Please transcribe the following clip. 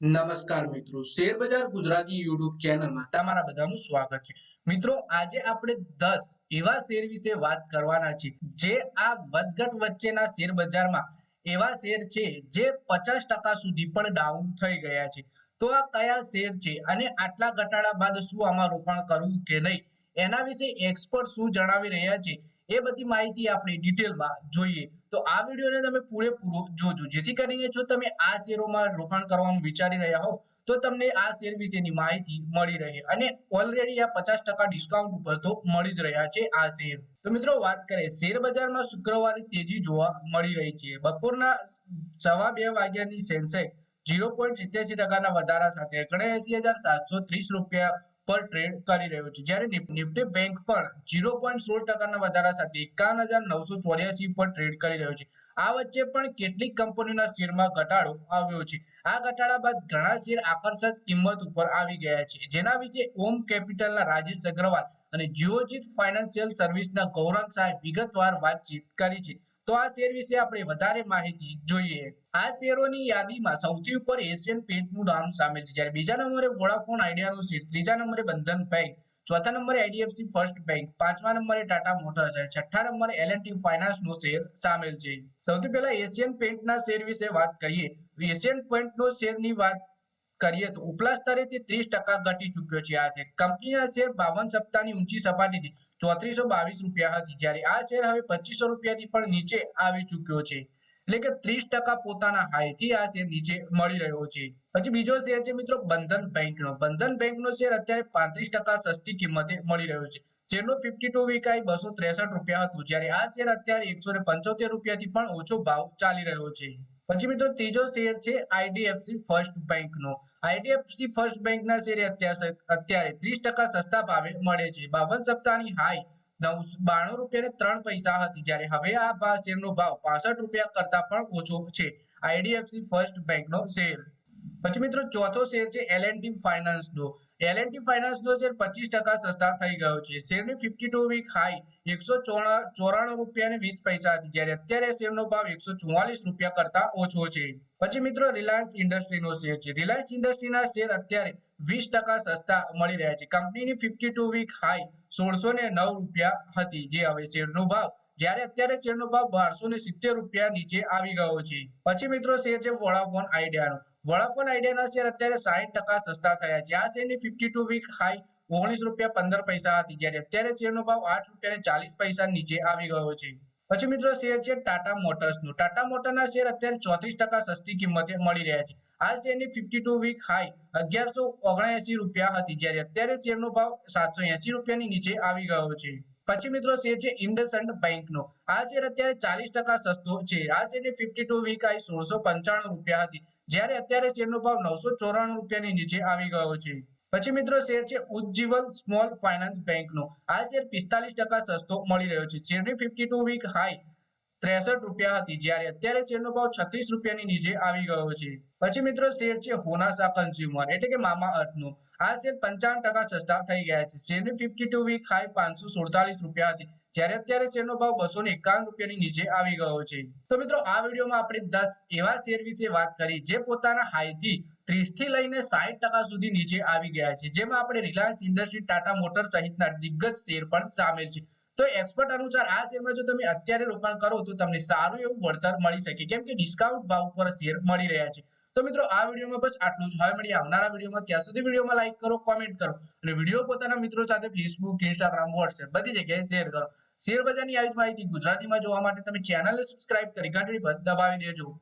નમસ્કાર મિત્રો. Share Gujarati YouTube ચેનલમાં તમારા બધાનું સ્વાગત છે. મિત્રો, આજે આપણે દસ એવા શેર વિશે વાત કરવાના છે જે આ વધઘટ વચ્ચેના શેર બજારમાં એવા શેર છે જે પચાસ ટકા સુધી પણ ડાઉન થઈ ગયા છે. તો આ કયા શેર છે અને આટલા ઘટાડા બાદ શું આમાં રોકાણ કરવું કે નહીં? એના વિશે એક્સપર્ટ શું જણાવી રહ્યા છે? એ બધી માહિતી આપણે ડિટેલમાં જોઈએ. તો આ વિડીયોને તમે પૂરેપૂરો જોજો. જેથી કરીને જો તમે આ શેરોમાં રોકાણ કરવાનું વિચારી રહ્યા હો, તો તમને આ શેર વિશેની માહિતી મળી રહે. અને ઓલરેડી આ પચાસ ટકા ડિસ્કાઉન્ટ ઉપર તો મળી જ રહ્યા છે આ શેર. તો મિત્રો વાત કરીએ, શેર બજારમાં શુક્રવારે તેજી જોવા મળી રહી છે. બપોરના સવા બે વાગ્યાની સેન્સેક્સ ઝીરો પોઈન્ટ સિત્યાસી ટકાના વધારા સાથે ઓગણએસી હજાર સાતસો ત્રીસ રૂપિયા પર ટ્રેડ કરી રહ્યો છે. જ્યારે નિફ્ટી બેંક પણ ઝીરો પોઈન્ટ સોળ ટકાના વધારા સાથે એકાવન હજાર નવસો ચોર્યાસી પર ટ્રેડ કરી રહ્યો છે. આ વચ્ચે પણ કેટલીક કંપનીઓના શેરમાં ઘટાડો આવ્યો છે. આ ઘટાડા બાદ ઘણા શેર આકર્ષક કિંમત ઉપર આવી ગયા છે. જેના વિશે ઓમ કેપિટલના રાજેશ અગ્રવાલ અને જીઓજીત ફાઇનાન્શિયલ સર્વિસના ગૌરંગ સાહેબ વિગતવાર વાતચીત કરી છે. તો આ શેર વિશે આપણે વધારે માહિતી જોઈએ. આ શેરોની યાદીમાં સૌથી ઉપર એશિયન પેન્ટનું નામ સામેલ છે. જ્યારે બીજા નંબરે વોડાફોન આઈડિયાનું શેર, ત્રીજા નંબરે બંધન બેંક, ચોથા નંબરે આઈડીએફસી ફર્સ્ટ બેંક, પાંચમા નંબરે ટાટા મોટર્સ અને છઠ્ઠા નંબરે એલએનટી ફાઇનાન્સનો શેર સામેલ છે. સૌથી પહેલા એશિયન પેન્ટના શેર વિશે વાત કરીએ. એશિયન પેન્ટનો શેરની વાત કરીએ તો ઉપલા સ્તરે તે ત્રીસ ટકા ઘટી ચૂક્યો છે. આ શેર કંપનીના શેર બાવન સપ્તાહની ઊંચી સપાટીથી ચોત્રીસો બાવીસ રૂપિયા હતી. જ્યારે આ શેર હવે પચીસો રૂપિયાથી પણ નીચે આવી ચૂક્યો છે. એટલે કે ત્રીસ ટકા પોતાના હાઈથી આ શેર નીચે મળી રહ્યો છે. પછી બીજો શેર છે મિત્રો બંધન બેંકનો. બંધન બેંકનો શેર અત્યારે પાંત્રીસ ટકા સસ્તી કિંમતે મળી રહ્યો છે. જેનો ફિફ્ટી ટુ વીક આઈ બસો ત્રેસઠ રૂપિયા હતું. જ્યારે આ શેર અત્યારે એકસો ને પંચોતેર રૂપિયાથી પણ ઓછો ભાવ ચાલી રહ્યો છે. પછી મિત્રો ત્રીજો શેર છે આઈડીએફસી ફર્સ્ટ બેંકનો. આઈડીએફસી ફર્સ્ટ બેંકના શેર અત્યારે અત્યારે ત્રીસ ટકા સસ્તા ભાવે મળે છે. બાવન સપ્તાહની હાઈ નવ બાણું રૂપિયા ને ત્રણ પૈસા હતી જ્યારે હવે આ શેર શેરનો ભાવ પાસઠ રૂપિયા કરતા પણ ઓછો છે. આઈડીએફસી ફર્સ્ટ બેંકનો શેર. પછી મિત્રો ચોથો શેર છે એલએનટી ફાઇનાન્સનો એલએનટી ફાઇનાન્સનો શેર પચીસ ટકા સસ્તા થઈ ગયો છે. શેરની ફિફ્ટી ટુ વીક હાઈ એકસો ચોરાણું રૂપિયા ને વીસ પૈસા હતી. જ્યારે અત્યારે શેરનો ભાવ એકસો ચુમ્માલીસ રૂપિયા કરતા ઓછો છે. પછી મિત્રો રિલાયન્સ ઇન્ડસ્ટ્રીનો શેર છે. રિલાયન્સ ઇન્ડસ્ટ્રીના શેર અત્યારે વીસ ટકા સસ્તા મળી રહ્યા છે. કંપનીની ફિફ્ટી ટુ વીક હાઈ સોળસો ને નવ રૂપિયા હતી જે હવે શેરનો ભાવ, જ્યારે અત્યારે શેરનો ભાવ બારસો ને સિત્તેર રૂપિયા નીચે આવી ગયો છે. પછી મિત્રો શેર છે વોડાફોન આઈડિયાનો વોડાફોન આઈડિયાના શેર, અત્યારે સાહીઠ ટકા સસ્તા થયા છે. આ શેરની ફિફ્ટી ટુ વીક હાઈ ઓગણીસ રૂપિયા પંદર પૈસા હતી જ્યારે અત્યારે શેરનો ભાવ આઠ રૂપિયા ચાલીસ પૈસા નીચે આવી ગયો છે. પછી મિત્રો શેર છે ટાટા મોટર્સનો ટાટા મોટરના શેર અત્યારે ચોત્રીસ ટકા સસ્તી કિંમતે મળી રહ્યા છે. આ શેરની ફિફ્ટી ટુ વીક હાઈ અગિયારસો ઓગણએસી રૂપિયા હતી જ્યારે અત્યારે શેરનો ભાવ સાતસો એસી રૂપિયાની નીચે આવી ગયો છે. પછી મિત્રો શેર છે ઇન્ડસન્ડ બેંકનો આ શેર અત્યારે ચાલીસ ટકા સસ્તો છે. આ શેરની ફિફ્ટી ટુ વીક હાઈ સોળસો પંચાણું રૂપિયા હતી. જ્યારે અત્યારે શેરનો ભાવ નવસો ચોરાણું રૂપિયાની નીચે આવી ગયો છે. પછી મિત્રો, શેર છે ઉજ્જીવલ સ્મોલ ફાઇનાન્સ બેંકનો. આ શેર પિસ્તાલીસ ટકા સસ્તો મળી રહ્યો છે. શેરની ફિફ્ટી ટુ વીક હાઈ ત્રેસઠ રૂપિયા હતી જ્યારે અત્યારે શેરનો ભાવ છત્રીસ રૂપિયાની નીચે આવી ગયો છે. પછી મિત્રો શેર છે હોનાસા કન્ઝ્યુમર એટલે કે મામા અર્થનો. આ શેર પંચાવન ટકા સસ્તા થઈ ગયા છે. શેરની ફિફ્ટી ટુ વીક હાઈ પાંચસો સુડતાલીસ રૂપિયા હતી. જ્યારે અત્યારે શેરનો ભાવ બસો ને એકાવન રૂપિયાની નીચે આવી ગયો છે. તો મિત્રો આ વિડીયોમાં આપણે દસ એવા શેર વિશે વાત કરી જે પોતાના હાઈથી ત્રીસથી લઈને સાહીઠ ટકા સુધી નીચે આવી ગયા છે. જેમાં આપણે રિલાયન્સ ઇન્ડસ્ટ્રી, ટાટા મોટર સહિતના દિગ્ગજ શેર પણ સામેલ છે. તો એક્સપર્ટ અનુસાર આ શેરમાં જો તમે અત્યારે રોકાણ કરો તો તમને સારું એવું વળતર મળી શકે. કેમ કે ડિસ્કાઉન્ટ ભાવ પર શેર મળી રહ્યા છે. તો મિત્રો, આ વિડીયોમાં બસ આટલું જ. હવે મળીએ આવનારા વિડીયોમાં. ત્યાં સુધી વિડીયોમાં લાઈક કરો કોમેન્ટ કરો અને વીડિયો પોતાના મિત્રો સાથે ફેસબુક ઇન્સ્ટાગ્રામ વોટ્સએપ બધી જગ્યાએ શેર કરો. શેર બજારની આવી માહિતી ગુજરાતીમાં જોવા માટે તમે ચેનલને સબસ્ક્રાઇબ કરી ઘંટડી દબાવી દેજો.